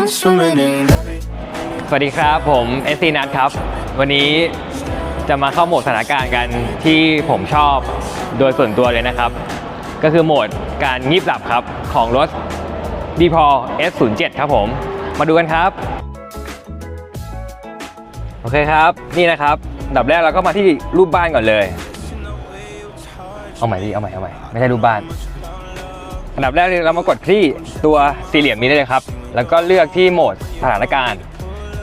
I'm swimming in สวัสดีครับผมเอซีนัทครับ วันนี้จะมาเข้าโหมดสถานการณ์กันที่ผมชอบโดยส่วนตัวเลยนะครับ ก็คือโหมดการงีบหลับครับ ของรถ d p o S07 ครับผม มาดูกันครับ โอเคครับนี่นะครับดับแรกเราก็มาที่รูปบ้านก่อนเลย เอาใหม่ดิเอาใหม่เอาใหม่ไม่ใช่รูปบ้าน อันดับแรกเรามากดที่ตัวสี่เหลี่ยมนี้ได้เลยครับ แล้วก็เลือกที่โหมดสถานการณ์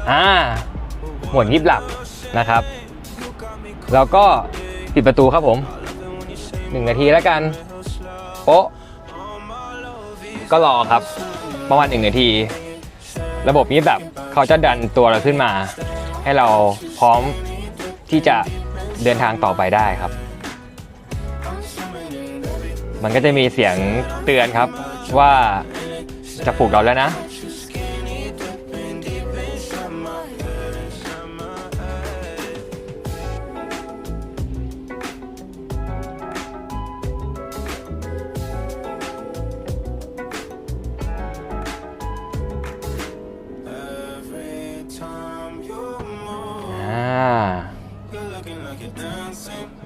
อ่าโหมดยิบหลับนะครับ แล้วก็ปิดประตูครับผมหนึ่งนาทีแล้วกันโป๊ะก็รอครับ ประมาณหนึ่งนาที ระบบนี้แบบเขาจะดันตัวเราขึ้นมา ให้เราพร้อมที่จะเดินทางต่อไปได้ครับ มันก็จะมีเสียงเตือนครับว่าจะปลุกเราแล้วนะ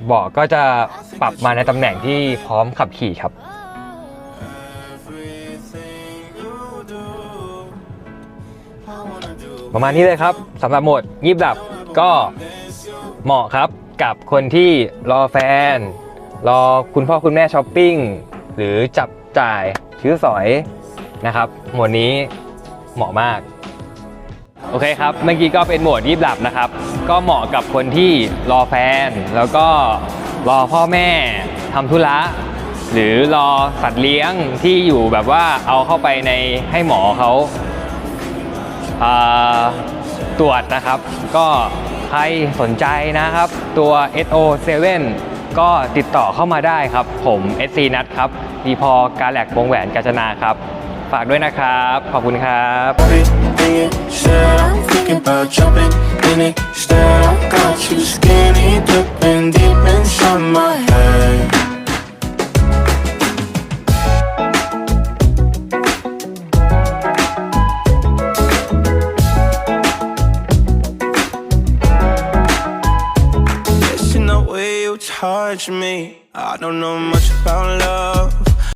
เบาะก็จะปรับมาในตำแหน่งที่พร้อมขับขี่ครับ ประมาณนี้เลยครับสำหรับโหมดยีบหลับก็เหมาะครับกับคนที่รอแฟน รอคุณพ่อคุณแม่ช้อปปิ้ง หรือจับจ่ายซื้อสอยนะครับโหมดนี้เหมาะมาก โอเคครับ เมื่อกี้ก็เป็นโหมดยีบหลับนะครับ ก็เหมาะกับคนที่รอแฟน แล้วก็รอพ่อแม่ทำธุระ หรือรอสัตว์เลี้ยงที่อยู่แบบว่าเอาเข้าไปในให้หมอเขาาตรวจนะครับ ก็ใครสนใจนะครับ ตัว SO7 ก็ติดต่อเข้ามาได้ครับ ผม SC นัทครับดีพอการแหลกวงแหวนกาจนาครับ ฝากด้วยนะครับ ขอบคุณครับ Got skinny dipping deep inside my head. Listen the way you touch me. I don't know much about love.